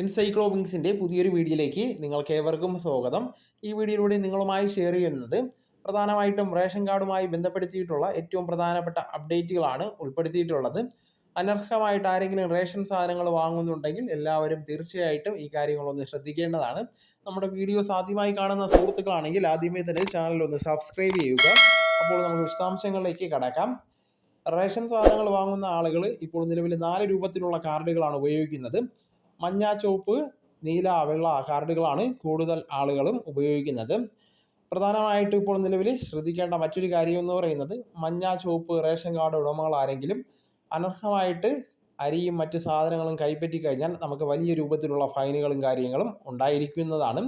എൻസൈക്ലോബിങ്സിന്റെ പുതിയൊരു വീഡിയോയിലേക്ക് നിങ്ങൾക്ക് ഏവർക്കും സ്വാഗതം. ഈ വീഡിയോയിലൂടെ നിങ്ങളുമായി ഷെയർ ചെയ്യുന്നത് പ്രധാനമായിട്ടും റേഷൻ കാർഡുമായി ബന്ധപ്പെടുത്തിയിട്ടുള്ള ഏറ്റവും പ്രധാനപ്പെട്ട അപ്ഡേറ്റുകളാണ് ഉൾപ്പെടുത്തിയിട്ടുള്ളത്. അനർഹമായിട്ട് ആരെങ്കിലും റേഷൻ സാധനങ്ങൾ വാങ്ങുന്നുണ്ടെങ്കിൽ എല്ലാവരും തീർച്ചയായിട്ടും ഈ കാര്യങ്ങളൊന്ന് ശ്രദ്ധിക്കേണ്ടതാണ്. നമ്മുടെ വീഡിയോസ് ആദ്യമായി കാണുന്ന സുഹൃത്തുക്കളാണെങ്കിൽ ആദ്യമേ തന്നെ ചാനൽ ഒന്ന് സബ്സ്ക്രൈബ് ചെയ്യുക. അപ്പോൾ നമുക്ക് വിശദാംശങ്ങളിലേക്ക് കടക്കാം. റേഷൻ സാധനങ്ങൾ വാങ്ങുന്ന ആളുകൾ ഇപ്പോൾ നിലവിൽ നാല് രൂപത്തിലുള്ള കാർഡുകളാണ് ഉപയോഗിക്കുന്നത്. മഞ്ഞ ചുവപ്പ് നീല വെള്ള കാർഡുകളാണ് കൂടുതൽ ആളുകളും ഉപയോഗിക്കുന്നത്. പ്രധാനമായിട്ടും ഇപ്പോൾ നിലവിൽ ശ്രദ്ധിക്കേണ്ട മറ്റൊരു കാര്യം എന്ന് പറയുന്നത് മഞ്ഞ ചുവപ്പ് റേഷൻ കാർഡ് ഉടമകൾ ആരെങ്കിലും അനർഹമായിട്ട് അരിയും മറ്റ് സാധനങ്ങളും കൈപ്പറ്റി കഴിഞ്ഞാൽ നമുക്ക് വലിയ രൂപത്തിലുള്ള ഫൈനുകളും കാര്യങ്ങളും ഉണ്ടായിരിക്കുന്നതാണ്.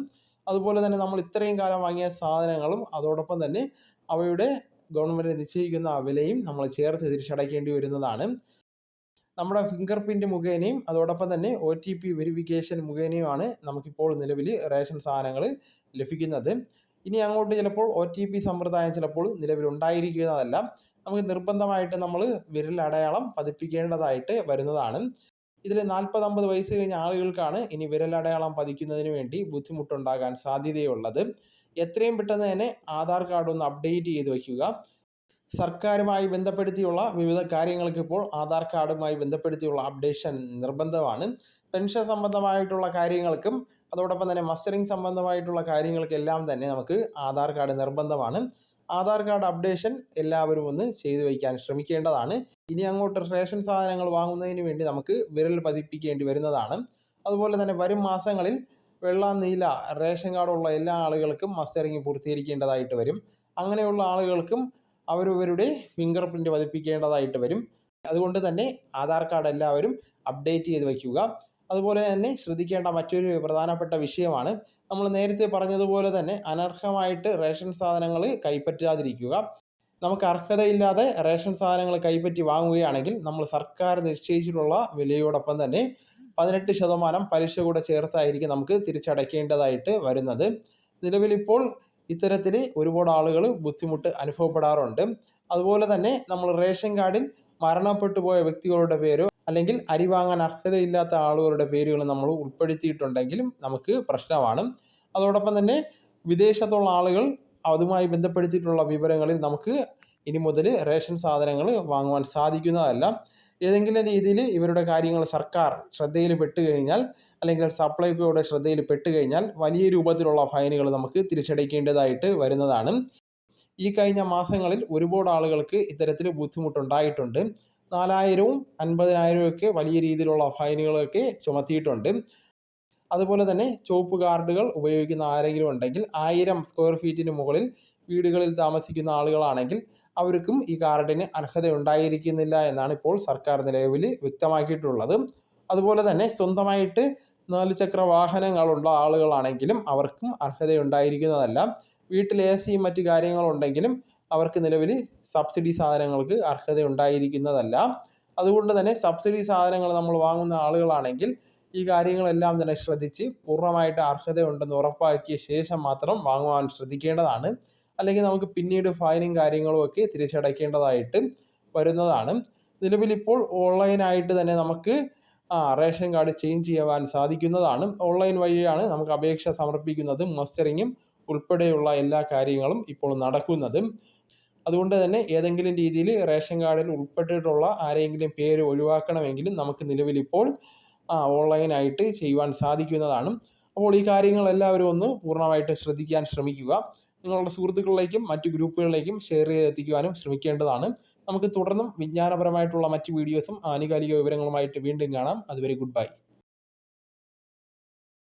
അതുപോലെ തന്നെ നമ്മൾ ഇത്രയും കാലം വാങ്ങിയ സാധനങ്ങളും അതോടൊപ്പം തന്നെ അവയുടെ ഗവൺമെന്റ് നിശ്ചയിക്കുന്ന വിലയും നമ്മൾ ചേർത്ത് തിരിച്ചടയ്ക്കേണ്ടി വരുന്നതാണ്. നമ്മുടെ ഫിംഗർ പ്രിന്റ് മുഖേനയും അതോടൊപ്പം തന്നെ ഒ ടി പി വെരിഫിക്കേഷൻ മുഖേനയുമാണ് നമുക്കിപ്പോൾ നിലവിൽ റേഷൻ സാധനങ്ങൾ ലഭിക്കുന്നത്. ഇനി അങ്ങോട്ട് ചിലപ്പോൾ ഒ ടി പി സമ്പ്രദായം ചിലപ്പോൾ നിലവിലുണ്ടായിരിക്കുന്നതല്ല നമുക്ക് നിർബന്ധമായിട്ട് നമ്മൾ വിരലടയാളം പതിപ്പിക്കേണ്ടതായിട്ട് വരുന്നതാണ്. ഇതിൽ നാൽപ്പത്തമ്പത് വയസ്സ് കഴിഞ്ഞ ആളുകൾക്കാണ് ഇനി വിരലടയാളം പതിക്കുന്നതിന് വേണ്ടി ബുദ്ധിമുട്ടുണ്ടാകാൻ സാധ്യതയുള്ളത്. എത്രയും പെട്ടെന്ന് തന്നെ ആധാർ കാർഡ് ഒന്ന് അപ്ഡേറ്റ് ചെയ്ത് വയ്ക്കുക. സർക്കാരുമായി ബന്ധപ്പെടുത്തിയുള്ള വിവിധ കാര്യങ്ങൾക്ക് ഇപ്പോൾ ആധാർ കാർഡുമായി ബന്ധപ്പെടുത്തിയുള്ള അപ്ഡേഷൻ നിർബന്ധമാണ്. പെൻഷൻ സംബന്ധമായിട്ടുള്ള കാര്യങ്ങൾക്കും അതോടൊപ്പം തന്നെ മസ്റ്ററിംഗ് സംബന്ധമായിട്ടുള്ള കാര്യങ്ങൾക്കെല്ലാം തന്നെ നമുക്ക് ആധാർ കാർഡ് നിർബന്ധമാണ്. ആധാർ കാർഡ് അപ്ഡേഷൻ എല്ലാവരും ഒന്ന് ചെയ്തു വയ്ക്കാൻ ശ്രമിക്കേണ്ടതാണ്. ഇനി അങ്ങോട്ട് റേഷൻ സാധനങ്ങൾ വാങ്ങുന്നതിന് വേണ്ടി നമുക്ക് വിരൽ പതിപ്പിക്കേണ്ടി വരുന്നതാണ്. അതുപോലെ തന്നെ വരും മാസങ്ങളിൽ വെള്ള നീല റേഷൻ കാർഡുള്ള എല്ലാ ആളുകൾക്കും മസ്റ്ററിങ് പൂർത്തീകരിക്കേണ്ടതായിട്ട് വരും. അങ്ങനെയുള്ള ആളുകൾക്കും അവരവരുടെ ഫിംഗർ പ്രിന്റ് പതിപ്പിക്കേണ്ടതായിട്ട് വരും. അതുകൊണ്ട് തന്നെ ആധാർ കാർഡ് എല്ലാവരും അപ്ഡേറ്റ് ചെയ്ത് വയ്ക്കുക. അതുപോലെ തന്നെ ശ്രദ്ധിക്കേണ്ട മറ്റൊരു പ്രധാനപ്പെട്ട വിഷയമാണ് നമ്മൾ നേരത്തെ പറഞ്ഞതുപോലെ തന്നെ അനർഹമായിട്ട് റേഷൻ സാധനങ്ങൾ കൈപ്പറ്റാതിരിക്കുക. നമുക്ക് അർഹതയില്ലാതെ റേഷൻ സാധനങ്ങൾ കൈപ്പറ്റി വാങ്ങുകയാണെങ്കിൽ നമ്മൾ സർക്കാർ നിശ്ചയിച്ചിട്ടുള്ള വിലയോടൊപ്പം തന്നെ പതിനെട്ട് ശതമാനം പലിശ കൂടെ ചേർത്തായിരിക്കും നമുക്ക് തിരിച്ചടയ്ക്കേണ്ടതായിട്ട് വരുന്നത്. നിലവിലിപ്പോൾ ഇത്തരത്തിൽ ഒരുപാട് ആളുകൾ ബുദ്ധിമുട്ട് അനുഭവപ്പെടാറുണ്ട്. അതുപോലെ തന്നെ നമ്മൾ റേഷൻ കാർഡിൽ മരണപ്പെട്ടു പോയ വ്യക്തികളുടെ പേരോ അല്ലെങ്കിൽ അരി വാങ്ങാൻ അർഹതയില്ലാത്ത ആളുകളുടെ പേരുകൾ നമ്മൾ ഉൾപ്പെടുത്തിയിട്ടുണ്ടെങ്കിലും നമുക്ക് പ്രശ്നമാണ്. അതോടൊപ്പം തന്നെ വിദേശത്തുള്ള ആളുകൾ അതുമായി ബന്ധപ്പെടുത്തിയിട്ടുള്ള വിവരങ്ങളിൽ നമുക്ക് ഇനി മുതൽ റേഷൻ സാധനങ്ങൾ വാങ്ങുവാൻ സാധിക്കുന്നതല്ല. ഏതെങ്കിലും രീതിയിൽ ഇവരുടെ കാര്യങ്ങൾ സർക്കാർ ശ്രദ്ധയിൽ പെട്ട് കഴിഞ്ഞാൽ അല്ലെങ്കിൽ സപ്ലൈകോയുടെ ശ്രദ്ധയിൽ പെട്ട് കഴിഞ്ഞാൽ വലിയ രൂപത്തിലുള്ള ഫൈനുകൾ നമുക്ക് തിരിച്ചടയ്ക്കേണ്ടതായിട്ട് വരുന്നതാണ്. ഈ കഴിഞ്ഞ മാസങ്ങളിൽ ഒരുപാട് ആളുകൾക്ക് ഇത്തരത്തിൽ ബുദ്ധിമുട്ടുണ്ടായിട്ടുണ്ട്. നാലായിരവും അൻപതിനായിരവും ഒക്കെ വലിയ രീതിയിലുള്ള ഫൈനുകളൊക്കെ ചുമത്തിയിട്ടുണ്ട്. അതുപോലെ തന്നെ ചുവപ്പ് കാർഡുകൾ ഉപയോഗിക്കുന്ന ആരെങ്കിലും ഉണ്ടെങ്കിൽ ആയിരം സ്ക്വയർ ഫീറ്റിന് മുകളിൽ വീടുകളിൽ താമസിക്കുന്ന ആളുകളാണെങ്കിൽ അവർക്കും ഈ കാർഡിന് അർഹത ഉണ്ടായിരിക്കുന്നില്ല എന്നാണ് ഇപ്പോൾ സർക്കാർ നിലവിൽ വ്യക്തമാക്കിയിട്ടുള്ളത്. അതുപോലെ തന്നെ സ്വന്തമായിട്ട് നാല് ചക്ര വാഹനങ്ങളുള്ള ആളുകളാണെങ്കിലും അവർക്കും അർഹത ഉണ്ടായിരിക്കുന്നതല്ല വീട്ടിൽ എ സിയും മറ്റു കാര്യങ്ങളുണ്ടെങ്കിലും അവർക്ക് നിലവിൽ സബ്സിഡി സാധനങ്ങൾക്ക് അർഹത ഉണ്ടായിരിക്കുന്നതല്ല അതുകൊണ്ട് തന്നെ സബ്സിഡി സാധനങ്ങൾ നമ്മൾ വാങ്ങുന്ന ആളുകളാണെങ്കിൽ ഈ കാര്യങ്ങളെല്ലാം തന്നെ ശ്രദ്ധിച്ച് പൂർണമായിട്ട് അർഹതയുണ്ടെന്ന് ഉറപ്പാക്കിയ ശേഷം മാത്രം വാങ്ങുവാൻ ശ്രദ്ധിക്കേണ്ടതാണ്. അല്ലെങ്കിൽ നമുക്ക് പിന്നീട് ഫൈനും കാര്യങ്ങളും ഒക്കെ തിരിച്ചടയ്ക്കേണ്ടതായിട്ട് വരുന്നതാണ്. നിലവിലിപ്പോൾ ഓൺലൈനായിട്ട് തന്നെ നമുക്ക് റേഷൻ കാർഡ് ചേഞ്ച് ചെയ്യുവാൻ സാധിക്കുന്നതാണ്. ഓൺലൈൻ വഴിയാണ് നമുക്ക് അപേക്ഷ സമർപ്പിക്കുന്നത് മസ്റ്ററിങ്ങും ഉൾപ്പെടെയുള്ള എല്ലാ കാര്യങ്ങളും ഇപ്പോൾ നടക്കുന്നതും. അതുകൊണ്ട് തന്നെ ഏതെങ്കിലും രീതിയിൽ റേഷൻ കാർഡിൽ ഉൾപ്പെട്ടിട്ടുള്ള ആരെങ്കിലും പേര് ഒഴിവാക്കണമെങ്കിലും നമുക്ക് നിലവിലിപ്പോൾ ഓൺലൈനായിട്ട് ചെയ്യുവാൻ സാധിക്കുന്നതാണ്. അപ്പോൾ ഈ കാര്യങ്ങളെല്ലാവരും ഒന്ന് പൂർണമായിട്ട് ശ്രദ്ധിക്കാൻ ശ്രമിക്കുക. നിങ്ങളുടെ സുഹൃത്തുക്കളിലേക്കും മറ്റ് ഗ്രൂപ്പുകളിലേക്കും ഷെയർ ചെയ്തെത്തിക്കുവാനും ശ്രമിക്കേണ്ടതാണ്. നമുക്ക് തുടർന്നും വിജ്ഞാനപരമായിട്ടുള്ള മറ്റ് വീഡിയോസും ആനുകാലിക വിവരങ്ങളുമായിട്ട് വീണ്ടും കാണാം. അതുവരെ ഗുഡ് ബൈ